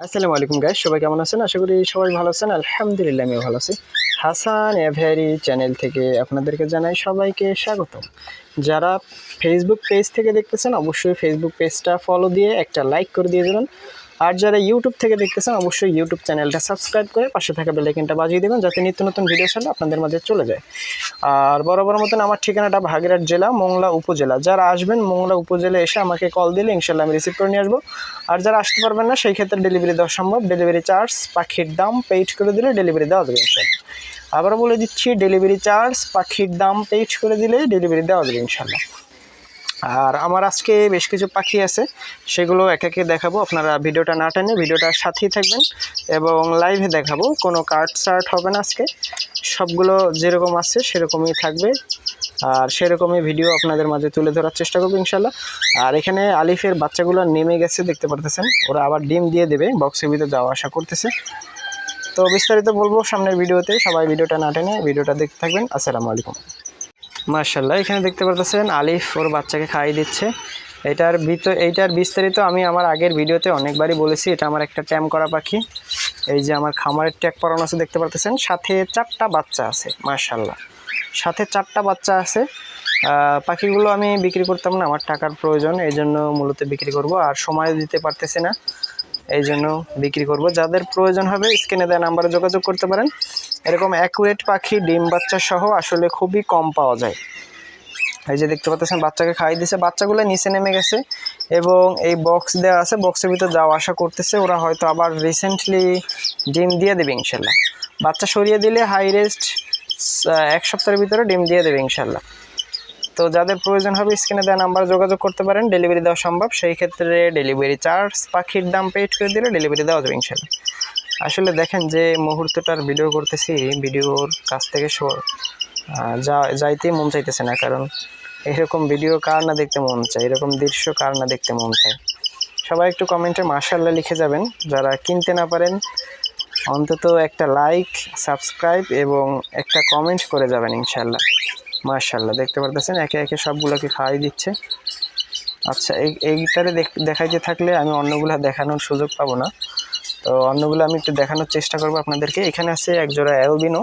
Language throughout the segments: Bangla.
আসসালামু আলাইকুম গাইস সবাই কেমন আছেন? আশা করি সবাই ভালো আছেন। আলহামদুলিল্লাহ, আমিও ভালো আছি। হাসান এভেরি চ্যানেল থেকে আপনাদেরকে জানাই সবাইকে স্বাগত যারা ফেসবুক পেজ থেকে দেখতেছেন, অবশ্যই ফেসবুক পেজটা ফলো দিয়ে একটা লাইক করে দিয়ে দেবেন আর যারা ইউটিউব থেকে দেখতেছেন, অবশ্যই ইউটিউব চ্যানেলটা সাবস্ক্রাইব করে পাশে থাকা বেলাইকেনটা বাজিয়ে দেবেন, যাতে নিত্য নতুন ভিডিও ছাড়লে আপনাদের মাঝে চলে যায়। আর বরাবর মতন আমার ঠিকানাটা ভাগিরহাট জেলা, মোংলা উপজেলা। যারা আসবেন মোংলা উপজেলা এসে আমাকে কল দিলে ইনশাল্লাহ আমি রিসিভ করে নিয়ে আসব। আর যারা আসতে পারবেন না, সেই ক্ষেত্রে ডেলিভারি দেওয়া সম্ভব। ডেলিভারি চার্জ পাখির দাম পেইড করে দিলে ডেলিভারি দেওয়া যাবে ইনশাল্লাহ আবারও বলে দিচ্ছি ডেলিভারি চার্জ পাখির দাম পেইড করে দিলে ডেলিভারি দেওয়া যাবে ইনশাল্লাহ আর আমার আজকে বেশ কিছু পাখি আছে, সেগুলো এক একে দেখাবো। আপনারা ভিডিওটা না টেনে ভিডিওটার সাথেই থাকবেন এবং লাইভে দেখাবো। কোনো কার্ড সার্ট হবে না আজকে। সবগুলো যেরকম আছে সেরকমই থাকবে। আর সেরকমই ভিডিও আপনাদের মাঝে তুলে ধরার চেষ্টা করব ইনশাল্লাহ। আর এখানে আলিফের বাচ্চাগুলো নেমে গেছে, দেখতে পারতেছেন। ওরা আবার ডিম দিয়ে দেবে বক্সের ভিতরে যাওয়া আসা করতেছে। তো বিস্তারিত বলব সামনের ভিডিওতে। সবাই ভিডিওটা না টেনে ভিডিওটা দেখতে থাকবেন। আসসালামু আলাইকুম। মার্শাল্লাহ এখানে দেখতে পারতেছেন আলিফ ওর বাচ্চাকে খাইয়ে দিচ্ছে। এটার ভিতর, এইটার বিস্তারিত আমি আমার আগের ভিডিওতে অনেকবারই বলেছি, এটা আমার একটা ট্যাম করা পাখি। এই যে আমার খামারের ট্যাগ পরানো আছে, দেখতে পারতেছেন। সাথে চারটা বাচ্চা আছে মার্শাল্লাহ সাথে চারটা বাচ্চা আছে। পাখিগুলো আমি বিক্রি করতাম না, আমার টাকার প্রয়োজন, এই জন্য মূলত বিক্রি করব, আর সময় দিতে পারতেছি না, এই জন্য বিক্রি করব। যাদের প্রয়োজন হবে, স্ক্রিনে দেওয়া নাম্বারে যোগাযোগ করতে পারেন। এরকম অ্যাকুরেট পাখি, ডিম বাচ্চা সহ আসলে খুবই কম পাওয়া যায়। এই যে দেখতে পাচ্ছেন, বাচ্চাকে খাইয়ে দিছে। বাচ্চাগুলো নিচে নেমে গেছে এবং এই বক্স দেওয়া আছে বক্সের ভিতর যাওয়া আসা করতেছে। ওরা হয়তো আবার রিসেন্টলি ডিম দিয়ে দেবে ইনশাল্লাহ। বাচ্চা সরিয়ে দিলে হাই রেস্ট এক সপ্তাহের ভিতরে ডিম দিয়ে দেবে ইনশাল্লাহ। তো যাদের প্রয়োজন হবে স্ক্রিনে দেওয়া নাম্বার যোগাযোগ করতে পারেন। ডেলিভারি দেওয়া সম্ভব। সেই ক্ষেত্রে ডেলিভারি চার্জ পাখির দাম পেড করে দিলে ডেলিভারি দেওয়া যাবে ইনশাল্লাহ। আসলে দেখেন যে মুহূর্তটার ভিডিও করতেছি ভিডিওর কাছ থেকে যা, যাইতেই মন চাইতেছে না, কারণ এরকম ভিডিও কার না দেখতে মন চায়? এরকম দৃশ্য কার না দেখতে মন চায়? সবাই একটু কমেন্টে মার্শাল্লাহ লিখে যাবেন। যারা কিনতে না পারেন, অন্তত একটা লাইক সাবস্ক্রাইব এবং একটা কমেন্ট করে যাবেন ইনশাল্লাহ মার্শাল্লাহ দেখতে পারতেছেন? একে একে সবগুলোকে খাওয়াই দিচ্ছে। আচ্ছা এই, এইটারে দেখ- দেখাইতে থাকলে আমি অন্যগুলো দেখানোর সুযোগ পাবো না। তো অন্যগুলো আমি একটু দেখানোর চেষ্টা করব আপনাদেরকে। এখানে আছে একজোড়া অ্যালবিনো।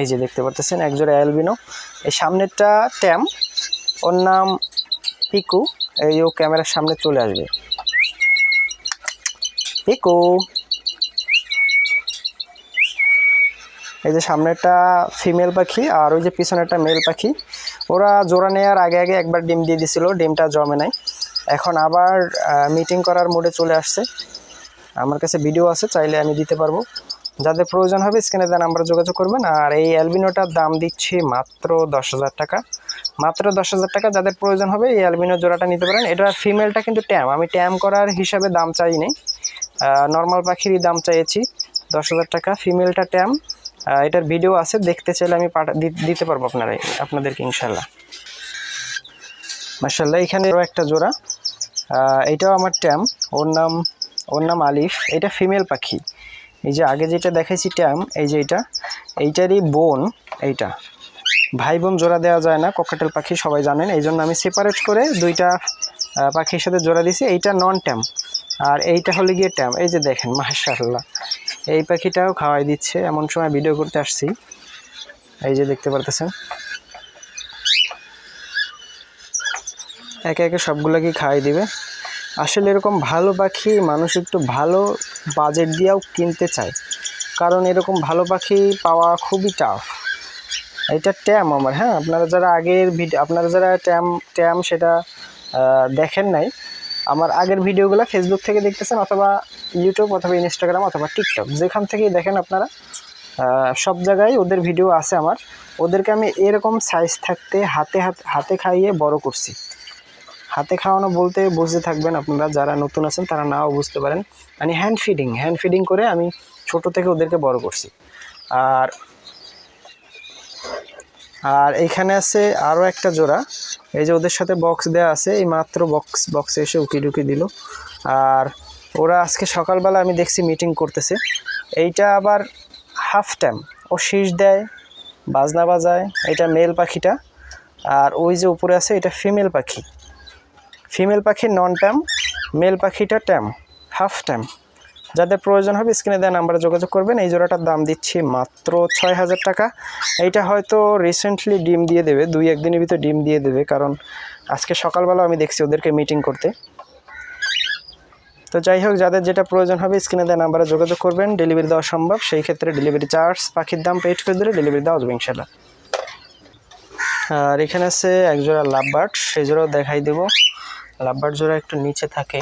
এই যে দেখতে পারতেছেন একজোড়া অ্যালবিনো। এই সামনেরটা ট্যাম, ওর নাম পিকু। এই ও ক্যামেরার সামনে চলে আসবে। পিকু! এই যে সামনেরটা ফিমেল পাখি, আর ওই যে পিছনেরটা মেল পাখি। ওরা জোড়া নেওয়ার আগে আগে একবার ডিম দিয়ে দিছিল, ডিমটা জমে নাই। এখন আবার মিটিং করার মোডে চলে আসছে। আমার কাছে ভিডিও আছে, চাইলে আমি দিতে পারব। যাদের প্রয়োজন হবে স্ক্রিনে দেওয়া নাম্বারে যোগাযোগ করবেন। আর এই অ্যালবিনোটার দাম দিচ্ছি মাত্র দশ হাজার টাকা। মাত্র দশ হাজার টাকা যাদের প্রয়োজন হবে, এই অ্যালবিনো জোড়াটা নিতে পারেন। এটার ফিমেলটা কিন্তু ট্যাম আমি ট্যাম করার হিসাবে দাম চাইনি নর্মাল পাখিরই দাম চাইছি দশ হাজার টাকা। ফিমেলটা ট্যাম এটার ভিডিও আছে, দেখতে চাইলে আমি পাঠা দিতে পারব আপনারা আপনাদেরকে, ইনশাল্লাহ। মার্শাল্লাহ এখানে একটা জোড়া। এটাও আমার ট্যাম। ওর নাম ওর নাম আলিফ। এটা ফিমেল পাখি। এই যে আগে যেটা দেখেছি ট্যাম, এই যে এটা, এইটারই বোন এইটা। ভাই বোন জোড়া দেওয়া যায় না, ককাটেল পাখি সবাই জানেন। এই জন্য আমি সেপারেট করে দুইটা পাখির সাথে জোড়া দিছি। এইটা নন ট্যাম আর এইটা হলে গিয়ে ট্যাম। এই যে দেখেন, মাশাআল্লাহ। এই পাখিটাও খাওয়াই দিচ্ছে। এমন সময় ভিডিও করতে আসছি। এই যে দেখতে পারতেছেন? একে একে সবগুলোকে খাওয়াই দিবে। আসলে এরকম ভালো পাখি মানুষ একটু ভালো বাজেট দিয়েও কিনতে চায়। কারণ এরকম ভালো পাখি পাওয়া খুবই টাফ এটা ট্যাম আমার হ্যাঁ? আপনারা যারা আগের ভিডিও আপনারা যারা ট্যাম ট্যাম সেটা দেখেন নাই, আমার আগের ভিডিওগুলো ফেসবুক থেকে দেখতেছেন অথবা ইউটিউব অথবা ইনস্টাগ্রাম অথবা টিকটক যেখান থেকেই দেখেন আপনারা সব জায়গায় ওদের ভিডিও আছে আমার। ওদেরকে আমি এরকম সাইজ থাকতে হাতে হাতে হাতে খাইয়ে বড় করছি। হাতে খাওয়ানো বলতে বুঝতে থাকবেন আপনারা, যারা নতুন আছেন তারা নাও বুঝতে পারেন। মানে হ্যান্ড ফিডিং হ্যান্ড ফিডিং করে আমি ছোট থেকে ওদেরকে বড় করছি। আর আর এইখানে আছে আরও একটা জোড়া। এই যে ওদের সাথে বক্স দেওয়া আছে, এই মাত্র বক্স বক্সে এসে উকি ঢুকি দিল। আর ওরা আজকে সকালবেলা আমি দেখছি মিটিং করতেছে। এইটা আবার হাফ টাইম ও শীষ দেয়, বাজনা বাজায়, এটা মেল পাখিটা। আর ওই যে উপরে আছে, এটা ফিমেল পাখি। ফিমেল পাখির নন ট্যাম, মেল পাখিটা ট্যাম, হাফ ট্যাম। যাদের প্রয়োজন হবে স্ক্রিনে দেওয়া নাম্বারে যোগাযোগ করবেন। এই জোড়াটার দাম দিচ্ছি মাত্র ছয় হাজার টাকা। এইটা হয়তো রিসেন্টলি ডিম দিয়ে দেবে, দুই একদিনের ভিতর ডিম দিয়ে দেবে, কারণ আজকে সকালবেলা আমি দেখছি ওদেরকে মিটিং করতে। তো যাই হোক, যাদের যেটা প্রয়োজন হবে স্ক্রিনে দেওয়া নাম্বারে যোগাযোগ করবেন। ডেলিভারি দেওয়া সম্ভব। সেই ক্ষেত্রে ডেলিভারি চার্জ, পাখির দাম পেড করে দিলে ডেলিভারি দেওয়া যাবে ইনশাল্লাহ আর এখানে আছে একজোড়া লাভ বার্ড সেই জোড়াও দেখাই দেব। লাভবার্ড জোড়া একটু নিচে থাকে।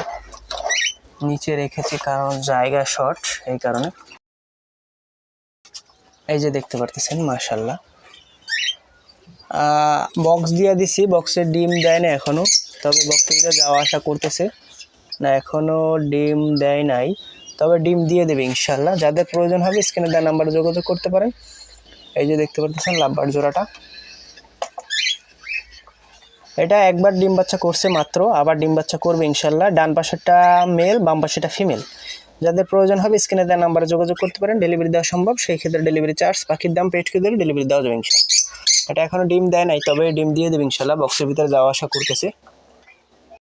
নিচে রেখেছি কারণ জায়গা শর্ট এই কারণে। এই যে দেখতে পারতেছেন মাশাল্লাহ বক্স দিয়ে দিছি বক্সের ডিম দেয় না এখনও তবে বক্স থেকে যাওয়া আসা করতেছে, না এখনও ডিম দেয় নাই। তবে ডিম দিয়ে দেবে ইনশাল্লাহ যাদের প্রয়োজন হবে, স্ক্রিনে দেওয়া নাম্বারে যোগাযোগ করতে পারেন। এই যে দেখতে পারতেছেন লাভবার জোড়াটা। এটা একবার ডিম বাচ্চা করছে মাত্র, আবার ডিম বাচ্চা করবে ইনশাল্লাহ। ডান পাশেরটা মেল বাম পাশেটা ফিমেল যাদের প্রয়োজন হবে স্ক্রিনে দেওয়া নাম্বারে যোগাযোগ করতে পারেন। ডেলিভারি দেওয়া সম্ভব, সেই ক্ষেত্রে ডেলিভারি চার্জ পাখির দাম পেট ধরে ডেলিভারি দেওয়া যাবে ইনশাল্লাহ। এটা এখনও ডিম দেয় নাই, তবে ডিম দিয়ে দেবে ইনশাল্লাহ বক্সের ভিতরে যাওয়া আসা করতেছে।